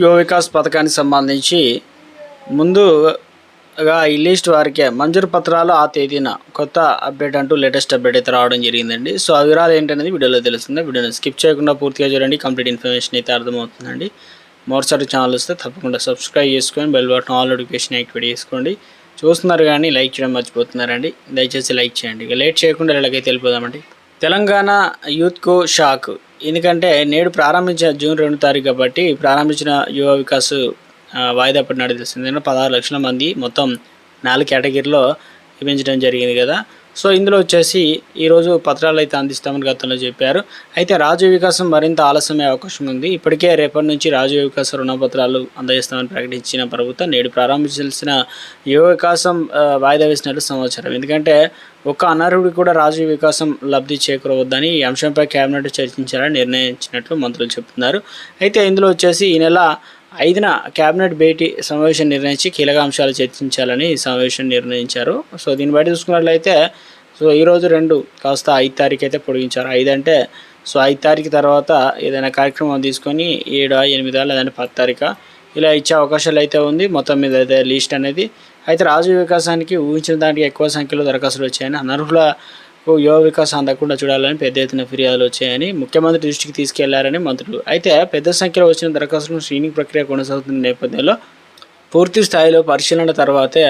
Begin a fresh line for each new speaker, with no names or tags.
యువ వికాస్ పథకానికి సంబంధించి ముందుగా ఈ లిస్ట్ వారికే మంజూరు పత్రాలు ఆ తేదీన కొత్త అప్డేట్ అంటూ లేటెస్ట్ అప్డేట్ అయితే రావడం జరిగిందండి. సో ఆ వివరాలు ఏంటనేది వీడియోలో తెలుస్తుంది. వీడియోని స్కిప్ చేయకుండా పూర్తిగా చూడండి. కంప్లీట్ ఇన్ఫర్మేషన్ అయితే అర్థమవుతుందండి. మరోసారి ఛానల్ వస్తే తప్పకుండా సబ్స్క్రైబ్ చేసుకొని bell button all notification activate చేసుకోండి. చూస్తున్నారు కానీ లైక్ చేయడం మర్చిపోతున్నారండి. దయచేసి లైక్ చేయండి. ఇక లేట్ చేయకుండా ఇలాగైతే వెళ్ళిపోదామండి. తెలంగాణ యూత్కు షాక్. ఎందుకంటే నేడు ప్రారంభించిన జూన్ రెండు తారీఖు కాబట్టి ప్రారంభించిన యువ వికాస్ వాయిదా పడినాడు పదహారు లక్షల మంది మొత్తం నాలుగు కేటగిరీలో విభజించడం జరిగింది కదా. సో ఇందులో వచ్చేసి ఈరోజు పత్రాలు అయితే అందిస్తామని గతంలో చెప్పారు. అయితే రాజు వికాసం మరింత ఆలస్యమయ్యే అవకాశం ఉంది. ఇప్పటికే రేపటి నుంచి రాజు వికాసం రుణపత్రాలు అందజేస్తామని ప్రకటించిన ప్రభుత్వం నేడు ప్రారంభించాల్సిన యువ వికాసం వాయిదా వేసినట్లు సమాచారం. ఎందుకంటే ఒక్క అనర్హుడికి కూడా రాజు వికాసం లబ్ధి చేకూరవద్దని ఈ అంశంపై కేబినెట్ చర్చించాలని నిర్ణయించినట్లు మంత్రులు చెప్తున్నారు. అయితే ఇందులో వచ్చేసి ఈ నెల ఐదున కేబినెట్ భేటీ సమావేశం నిర్ణయించి కీలక అంశాలు చర్చించాలని సమావేశం నిర్ణయించారు. సో దీన్ని బట్టి చూసుకున్నట్లయితే సో ఈరోజు రెండు కాస్త ఐదు తారీఖు అయితే పొడిగించారు. ఐదు అంటే సో ఐదు తారీఖు తర్వాత ఏదైనా కార్యక్రమం తీసుకొని ఏడా ఎనిమిదా లేదంటే పది తారీఖు? ఇలా ఇచ్చే అవకాశాలు అయితే ఉంది. మొత్తం మీద అయితే లిస్ట్ అనేది. అయితే రాజు వికాసానికి ఊహించిన దానికి ఎక్కువ సంఖ్యలో దరఖాస్తులు వచ్చాయని అనర్హుల యువ వికాసం అందకుండా చూడాలని పెద్ద ఎత్తున ఫిర్యాదులు వచ్చాయని ముఖ్యమంత్రి దృష్టికి తీసుకెళ్ళారని మంత్రులు. అయితే పెద్ద సంఖ్యలో వచ్చిన దరఖాస్తులను స్క్రీనింగ్ ప్రక్రియ కొనసాగుతున్న నేపథ్యంలో పూర్తి స్థాయిలో పరిశీలన తర్వాతే